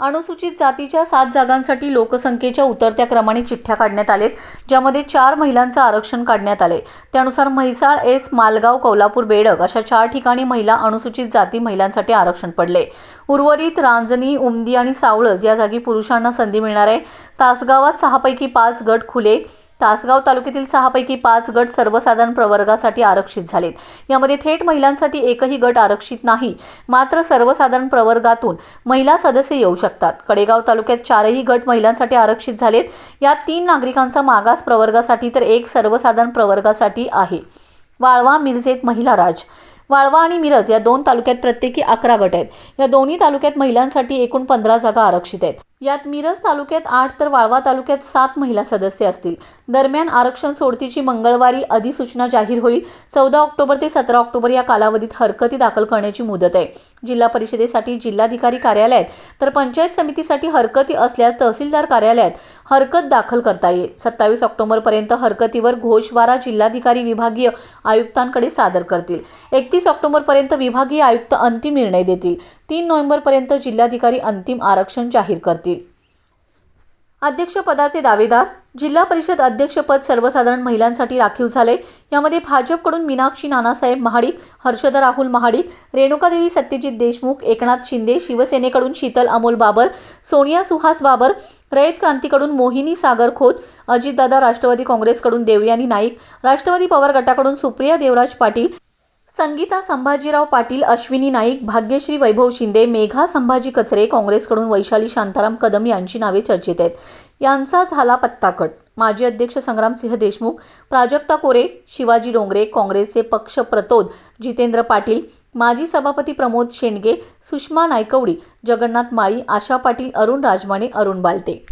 अनुसूचित जातीच्या सात जागांसाठी लोकसंख्येच्या उतरत्या क्रमाने चिठ्ठ्या काढण्यात आलेत ज्यामध्ये चार महिलांचं आरक्षण काढण्यात आले त्यानुसार म्हैसाळ एस मालगाव कोल्हापूर बेडक अशा चार ठिकाणी महिला अनुसूचित जाती महिलांसाठी आरक्षण पडले उर्वरित रांजणी उमदी आणि सावळज या जागी पुरुषांना संधी मिळणार आहे. तासगावात सहापैकी पाच गट खुले तासगाव तालुक्यातील सहापैकी पाच गट सर्वसाधारण प्रवर्गासाठी आरक्षित झालेत. यामध्ये थेट महिलांसाठी एकही गट आरक्षित नाही. मात्र सर्वसाधारण प्रवर्गातून महिला सदस्य येऊ शकतात. कडेगाव तालुक्यात चारही गट महिलांसाठी आरक्षित झालेत. यात तीन नागरिकांचा मागास प्रवर्गासाठी तर एक सर्वसाधारण प्रवर्गासाठी आहे. वाळवा मिरजेत महिला राज. वाळवा आणि मिरज या दोन तालुक्यात प्रत्येकी अकरा गट आहेत. या दोन्ही तालुक्यात महिलांसाठी एकूण पंधरा जागा आरक्षित आहेत. यात मिरज तालुक्यात आठ तर वाळवा तालुक्यात सात महिला सदस्य असतील. दरम्यान आरक्षण सोडतीची मंगळवारी अधिसूचना जाहीर होईल. चौदा ऑक्टोबर ते सतरा ऑक्टोबर या कालावधीत हरकती दाखल करण्याची मुदत आहे. जिल्हा परिषदेसाठी जिल्हाधिकारी कार्यालयात तर पंचायत समितीसाठी हरकती असल्यास तहसीलदार कार्यालयात हरकत दाखल करता येईल. सत्तावीस ऑक्टोबरपर्यंत हरकतीवर घोषवारा जिल्हाधिकारी विभागीय आयुक्तांकडे सादर करतील. एकतीस ऑक्टोबरपर्यंत विभागीय आयुक्त अंतिम निर्णय देतील. तीन नोव्हेंबरपर्यंत जिल्हाधिकारी अंतिम आरक्षण जाहीर करतील. अध्यक्षपदाचे दावेदार जिल्हा परिषद अध्यक्षपद सर्वसाधारण महिलांसाठी राखीव झाले. यामध्ये भाजपकडून मीनाक्षी नानासाहेब महाडिक हर्षदा राहुल महाडिक रेणुकादेवी सत्यजित देशमुख एकनाथ शिंदे शिवसेनेकडून शीतल अमोल बाबर सोनिया सुहास बाबर रयत क्रांतीकडून मोहिनी सागर खोत अजितदादा राष्ट्रवादी काँग्रेसकडून देवयानी नाईक राष्ट्रवादी पवार गटाकडून सुप्रिया देवराज पाटील संगीता संभाजीराव पाटील अश्विनी नाईक भाग्यश्री वैभव शिंदे मेघा संभाजी कचरे काँग्रेसकडून वैशाली शांताराम कदम यांची नावे चर्चेत आहेत. यांचा झाला पत्ताकट माजी अध्यक्ष संग्रामसिंह देशमुख प्राजक्ता कोरे शिवाजी डोंगरे काँग्रेसचे पक्ष प्रतोद जितेंद्र पाटील माजी सभापती प्रमोद शेंडगे सुषमा नायकवडी जगन्नाथ माळी आशा पाटील अरुण राजमाने अरुण बालटे.